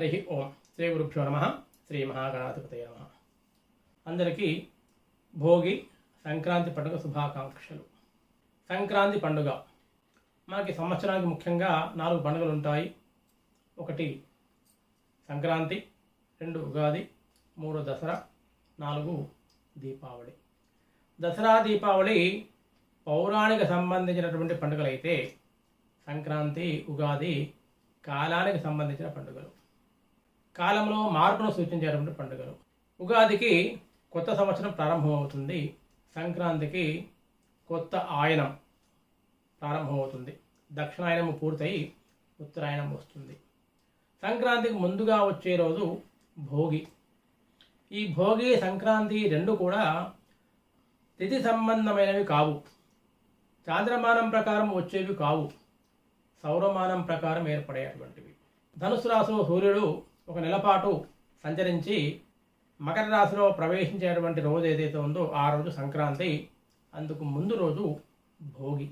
హరి ఓం శ్రీ గురుభ్యో నమ శ్రీ మహాగణాధిపతయ నమ అందరికీ భోగి సంక్రాంతి పండుగ శుభాకాంక్షలు. సంక్రాంతి పండుగ మనకి సంవత్సరానికి ముఖ్యంగా నాలుగు పండుగలు ఉంటాయి. ఒకటి సంక్రాంతి రెండు ఉగాది మూడు దసరా నాలుగు దీపావళి. దసరా దీపావళి పౌరాణిక సంబంధించినటువంటి పండుగలైతే సంక్రాంతి ఉగాది కాలానికి సంబంధించిన పండుగలు. కాలంలో మార్పును సూచించేటువంటి పండుగలు. ఉగాదికి కొత్త సంవత్సరం ప్రారంభమవుతుంది. సంక్రాంతికి కొత్త ఆయనం ప్రారంభమవుతుంది. దక్షిణాయనము పూర్తయి ఉత్తరాయణం వస్తుంది. సంక్రాంతికి ముందుగా వచ్చే రోజు భోగి. ఈ భోగి సంక్రాంతి రెండు కూడా తిథి సంబంధమైనవి కావు. చాంద్రమానం ప్రకారం వచ్చేవి కావు. సౌరమానం ప్రకారం ఏర్పడేటువంటివి. ధనుసు రాశిలో సూర్యుడు ఒక నెలపాటు సంచరించి మకర రాశిలో ప్రవేశించేటువంటి రోజు ఏదైతే ఉందో ఆ రోజు సంక్రాంతి అందుకు ముందు రోజు భోగి.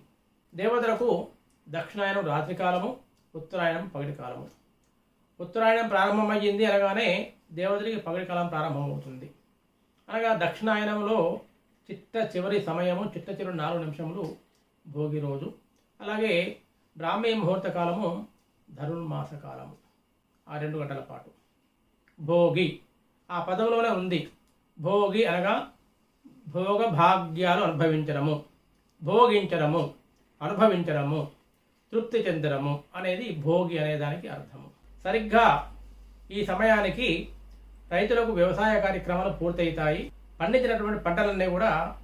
దేవతలకు దక్షిణాయనం రాత్రికాలము ఉత్తరాయణం పగటి కాలము. ఉత్తరాయణం ప్రారంభమయ్యింది అనగానే దేవతలకి పగటి కాలం ప్రారంభమవుతుంది. అనగా దక్షిణాయనంలో చిట్ట చివరి సమయము చిట్ట చివరి నాలుగు నిమిషములు భోగి రోజు. అలాగే బ్రాహ్మీ ముహూర్త కాలము ధనుర్మాస కాలము. ఆ రెండు గంటల పాటు. భోగి. ఆ పదంలోనే ఉంది. భోగి అనగా భోగ భాగ్యాలు అనుభవించడము. భోగించడము అనుభవించడము తృప్తి చెందడము అనేది భోగి అనే దానికి అర్థము. సరిగ్గా ఈ సమయానికి రైతులకు వ్యవసాయ కార్యక్రమాలు పూర్తవుతాయి పండించినటువంటి పంటలన్నీ కూడా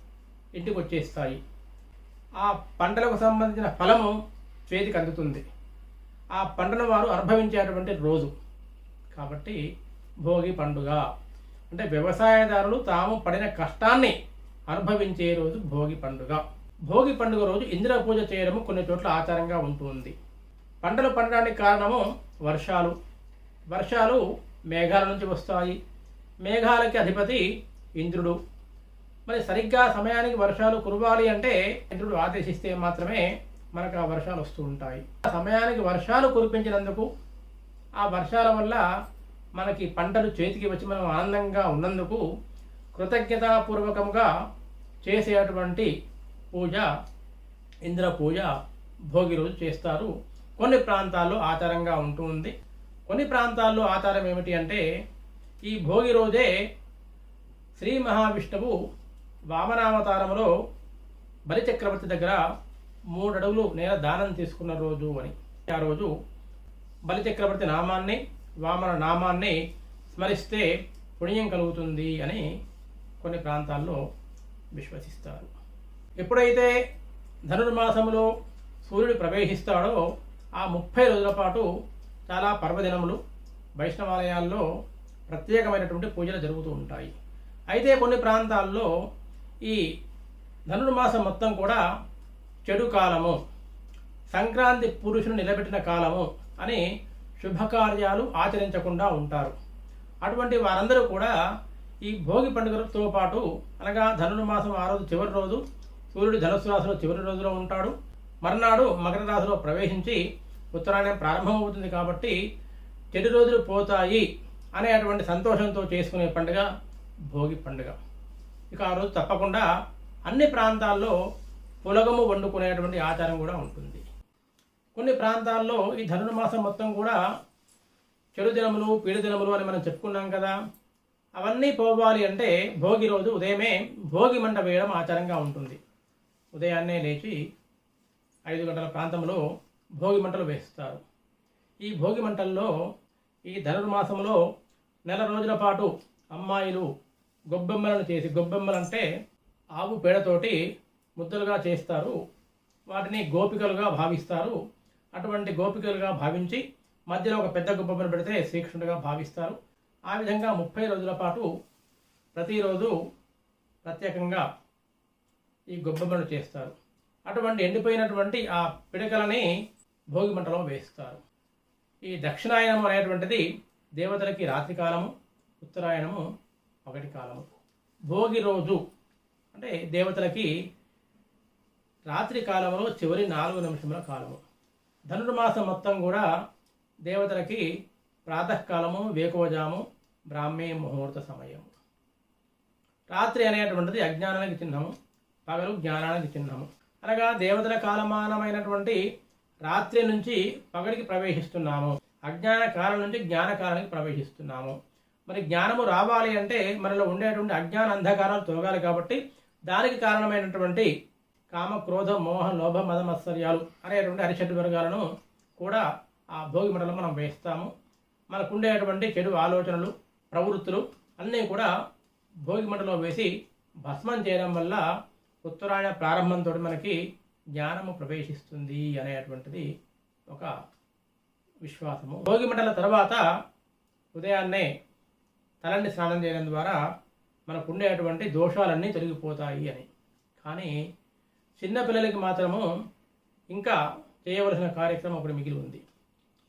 ఇంటికి వచ్చేస్తాయి ఆ పంటలకు సంబంధించిన ఫలము చేతికి అందుతుంది. ఆ పండును వారు అనుభవించేటువంటి రోజు. కాబట్టి భోగి పండుగ. అంటే వ్యవసాయదారులు తాము పడిన కష్టాన్ని అనుభవించే రోజు భోగి పండుగ. భోగి పండుగ రోజు ఇంద్ర పూజ చేయడము కొన్ని చోట్ల ఆచారంగా ఉంటుంది. పంటలు పండడానికి కారణము వర్షాలు. వర్షాలు మేఘాల నుంచి వస్తాయి. మేఘాలకి అధిపతి ఇంద్రుడు. మరి సరిగ్గా సమయానికి వర్షాలు కురవాలి అంటే ఇంద్రుడు ఆదేశిస్తే మాత్రమే మనకు ఆ వర్షాలు వస్తూ ఉంటాయి. ఆ సమయానికి వర్షాలు కురిపించినందుకు ఆ వర్షాల వల్ల మనకి పంటలు చేతికి వచ్చి మనం ఆనందంగా ఉన్నందుకు కృతజ్ఞతాపూర్వకంగా చేసేటువంటి పూజ ఇంద్ర పూజ భోగి రోజు చేస్తారు. కొన్ని ప్రాంతాల్లో ఆచారంగా ఉంటుంది కొన్ని ప్రాంతాల్లో ఆచారం ఏమిటి అంటే ఈ భోగి రోజే శ్రీ మహావిష్ణువు వామనావతారంలో బలిచక్రవర్తి దగ్గర మూడు అడుగులు నేల దానం తీసుకున్న రోజు అని. ఆ రోజు బలిచక్రవర్తి నామాన్ని వామన నామాన్ని స్మరిస్తే పుణ్యం కలుగుతుంది అని కొన్ని ప్రాంతాల్లో విశ్వసిస్తారు. ఎప్పుడైతే ధనుర్మాసంలో సూర్యుడు ప్రవేశిస్తాడో ఆ ముప్పై రోజుల పాటు చాలా పర్వదినములు వైష్ణవాలయాల్లో ప్రత్యేకమైనటువంటి పూజలు జరుగుతూ ఉంటాయి. అయితే కొన్ని ప్రాంతాల్లో ఈ ధనుర్మాసం మొత్తం కూడా చెడు కాలము సంక్రాంతి పురుషుని నిలబెట్టిన కాలము అని శుభకార్యాలు ఆచరించకుండా ఉంటారు. అటువంటి వారందరూ కూడా ఈ భోగి పండుగతో పాటు అనగా ధనుర్మాసం ఆ రోజు చివరి రోజు సూర్యుడు ధనుసు రాశిలో చివరి రోజులో ఉంటాడు. మర్నాడు మకర రాశిలో ప్రవేశించి ఉత్తరాయణం ప్రారంభమవుతుంది కాబట్టి చెడు రోజులు పోతాయి అనేటువంటి సంతోషంతో చేసుకునే పండుగ భోగి పండుగ. ఇక ఆ రోజు తప్పకుండా అన్ని ప్రాంతాల్లో పులగము వండుకునేటువంటి ఆచారం కూడా ఉంటుంది. కొన్ని ప్రాంతాల్లో ఈ ధనుర్మాసం మొత్తం కూడా చెడు దినములు పీడు దినములు అని మనం చెప్పుకున్నాం కదా. అవన్నీ పోవాలి అంటే భోగి రోజు ఉదయమే భోగి మంట వేయడం ఆచారంగా ఉంటుంది. ఉదయాన్నే లేచి ఐదు గంటల ప్రాంతంలో భోగి మంటలు వేస్తారు. ఈ భోగి మంటల్లో ఈ ధనుర్మాసంలో నెల రోజుల పాటు అమ్మాయిలు గొబ్బెమ్మలను చేసి గొబ్బెమ్మలంటే ఆవు పేడతోటి ముద్దలుగా చేస్తారు. వాటిని గోపికలుగా భావిస్తారు. అటువంటి గోపికలుగా భావించి మధ్యలో ఒక పెద్ద గుబ్బమ్మను పెడితే శ్రీకృష్ణుడిగా భావిస్తారు. ఆ విధంగా ముప్పై రోజుల పాటు ప్రతిరోజు ప్రత్యేకంగా ఈ గుబ్బమ్మను చేస్తారు. అటువంటి ఎండిపోయినటువంటి ఆ పిడకలని భోగి మంటలో వేస్తారు. ఈ దక్షిణాయనం అనేటువంటిది దేవతలకి రాత్రికాలము ఉత్తరాయణము ఒకటి కాలము. భోగి రోజు అంటే దేవతలకి రాత్రి కాలంలో చివరి నాలుగు నిమిషముల కాలము. ధనుర్మాసం మొత్తం కూడా దేవతలకి ప్రాతకాలము వేకువజాము బ్రాహ్మీ ముహూర్త సమయము. రాత్రి అనేటువంటిది అజ్ఞానానికి చిహ్నము పగలు జ్ఞానానికి చిహ్నము. అనగా దేవతల కాలమానమైనటువంటి రాత్రి నుంచి పగడికి ప్రవేశిస్తున్నాము. అజ్ఞాన కాలం నుంచి జ్ఞాన కాలానికి ప్రవేశిస్తున్నాము. మరి జ్ఞానము రావాలి అంటే మనలో ఉండేటువంటి అజ్ఞాన అంధకారాలు తొలగాలి కాబట్టి దానికి కారణమైనటువంటి కామ క్రోధ మోహ లోభ మద మత్సర్యాలు అనేటువంటి అరిషడ్ వర్గాలను కూడా ఆ భోగి మండలం మనం వేస్తాము. మనకుండేటువంటి చెడు ఆలోచనలు ప్రవృత్తులు అన్నీ కూడా భోగి మంటలో వేసి భస్మం చేయడం వల్ల ఉత్తరాయణ ప్రారంభంతో మనకి జ్ఞానము ప్రవేశిస్తుంది అనేటువంటిది ఒక విశ్వాసము. భోగి మంటల తర్వాత ఉదయాన్నే తలని స్నానం చేయడం ద్వారా మనకు ఉండేటువంటి దోషాలన్నీ తొలగిపోతాయి అని. కానీ చిన్నపిల్లలకి మాత్రము ఇంకా చేయవలసిన కార్యక్రమం ఒకటి మిగిలి ఉంది.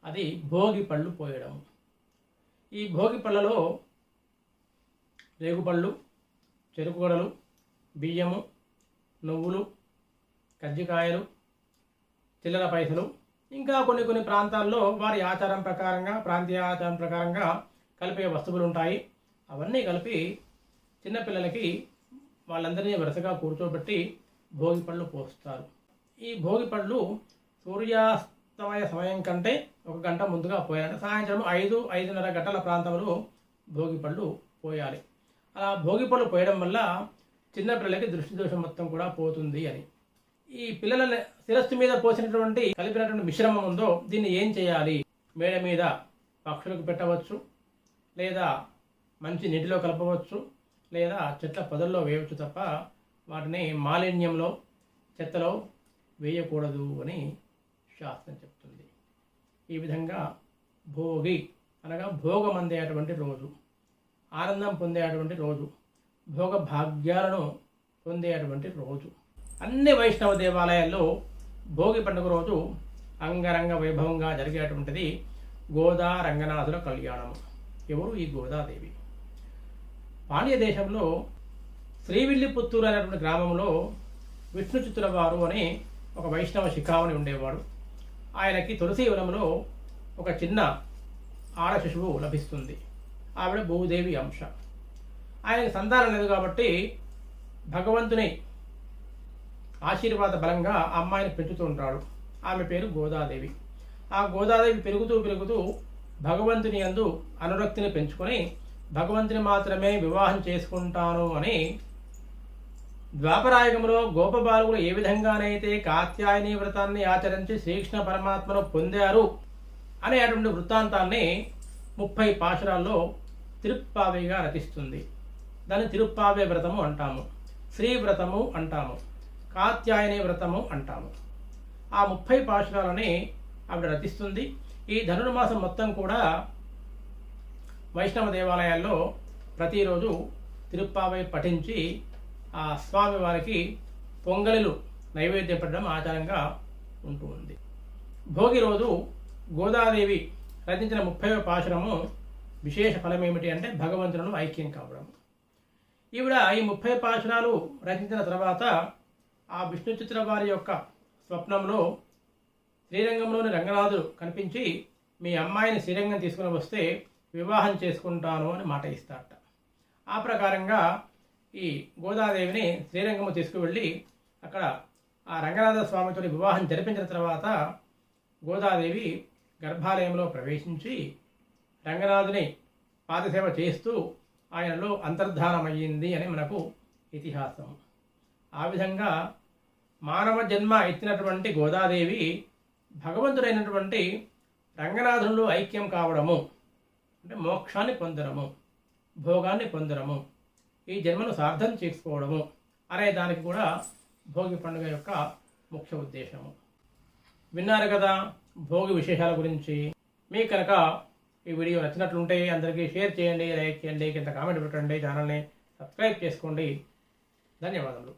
అది భోగి పళ్ళు పోయడం ఈ భోగి పళ్ళలో రేగుపళ్ళు చెరుకుగడలు బియ్యము నువ్వులు కజ్జికాయలు చిల్లర పైసలు ఇంకా కొన్ని కొన్ని ప్రాంతాల్లో వారి ఆచారం ప్రకారంగా ప్రాంతీయ ఆచారం ప్రకారంగా కలిపే వస్తువులు ఉంటాయి అవన్నీ కలిపి చిన్నపిల్లలకి వాళ్ళందరినీ వరుసగా కూర్చోబెట్టి భోగి పళ్ళు పోస్తారు. ఈ భోగి పళ్ళు సూర్యాస్తమయ సమయం కంటే ఒక గంట ముందుగా పోయాలంటే సాయంత్రం ఐదు ఐదున్నర గంటల ప్రాంతంలో భోగి పళ్ళు పోయాలి. అలా భోగి పళ్ళు పోయడం వల్ల చిన్నపిల్లలకి దృష్టి దోషం మొత్తం కూడా పోతుంది అని. ఈ పిల్లల శిరస్సు మీద పోసినటువంటి కలిపినటువంటి మిశ్రమం ఉందో దీన్ని ఏం చేయాలి? మేడ మీద పక్షులకు పెట్టవచ్చు లేదా మంచి నీటిలో కలపవచ్చు లేదా చెట్ల పొదల్లో వేయవచ్చు తప్ప వాటిని మాలిన్యంలో చెత్తలో వేయకూడదు అని శాస్త్రం చెప్తుంది. ఈ విధంగా భోగి అనగా భోగం అందేటువంటి రోజు ఆనందం పొందేటువంటి రోజు భోగ భాగ్యాలను పొందేటువంటి రోజు. అన్ని వైష్ణవ దేవాలయాల్లో భోగి పండుగ రోజు అంగరంగ వైభవంగా జరిగేటువంటిది గోదా రంగనాథుల కళ్యాణం ఎవరు ఈ గోదాదేవి? పాండ్య దేశంలో శ్రీవిల్లిపుత్తూరు అనేటువంటి గ్రామంలో విష్ణుచిత్తుల వారు అని ఒక వైష్ణవ శిఖామణి ఉండేవాడు. ఆయనకి తులసీవనంలో ఒక చిన్న ఆడ శిశువు లభిస్తుంది. ఆవిడ భూదేవి అంశ. ఆయనకి సంతానం లేదు కాబట్టి భగవంతుని ఆశీర్వాద బలంగా అమ్మాయిని పెంచుతూ ఉంటాడు. ఆమె పేరు గోదాదేవి. ఆ గోదాదేవి పెరుగుతూ పెరుగుతూ భగవంతుని అందు అనురక్తిని పెంచుకొని భగవంతుని మాత్రమే వివాహం చేసుకుంటాను అని ద్వాపరాయుగంలో గోపబాలుగులు ఏ విధంగానైతే కాత్యాయని వ్రతాన్ని ఆచరించి శ్రీకృష్ణ పరమాత్మను పొందారు అనేటువంటి వృత్తాంతాన్ని ముప్పై పాశురాల్లో తిరుప్పావిగా రచిస్తుంది. దాన్ని తిరుప్పావే వ్రతము అంటాము. శ్రీ వ్రతము అంటాము. కాత్యాయని వ్రతము అంటాము. ఆ ముప్పై పాశురాలని ఆవిడ రచిస్తుంది. ఈ ధనుర్మాసం మొత్తం కూడా వైష్ణవ దేవాలయాల్లో ప్రతిరోజు తిరుప్పావై పఠించి ఆ స్వామి వారికి పొంగలిలు నైవేద్యం పెట్టడం ఆచారంగా ఉంటూ ఉంది. భోగి రోజు గోదాదేవి రచించిన ముప్పై పాశురము విశేష ఫలం ఏమిటి అంటే భగవంతులను ఐక్యం కావడం. ఈవిడ ఈ ముప్పై పాశురాలు రచించిన తర్వాత ఆ విష్ణు చిత్ర వారి యొక్క స్వప్నంలో శ్రీరంగంలోని రంగనాథుడు కనిపించి మీ అమ్మాయిని శ్రీరంగం తీసుకుని వస్తే వివాహం చేసుకుంటాను అని మాట ఇస్తారట. ఆ ప్రకారంగా ఈ గోదాదేవిని శ్రీరంగము తీసుకువెళ్ళి అక్కడ ఆ రంగనాథ స్వామితో వివాహం జరిపించిన తర్వాత గోదాదేవి గర్భాలయంలో ప్రవేశించి రంగనాథుని పాదసేవ చేస్తూ ఆయనలో అంతర్ధానమయ్యింది అని మనకు ఇతిహాసం. ఆ విధంగా మానవ జన్మ ఎత్తినటువంటి గోదాదేవి భగవంతుడైనటువంటి రంగనాథునిలో ఐక్యం కావడము అంటే మోక్షాన్ని పొందడము భోగాన్ని పొందడము ఈ జన్మను సార్థం చేసుకోవడము. అనే దానికి కూడా భోగి పండుగ యొక్క ముఖ్య ఉద్దేశము. విన్నారు కదా భోగి విశేషాల గురించి. మీకు కనుక ఈ వీడియో నచ్చినట్లుంటే అందరికీ షేర్ చేయండి లైక్ చేయండి కింద కామెంట్ పెట్టండి ఛానల్ని సబ్స్క్రైబ్ చేసుకోండి. ధన్యవాదములు.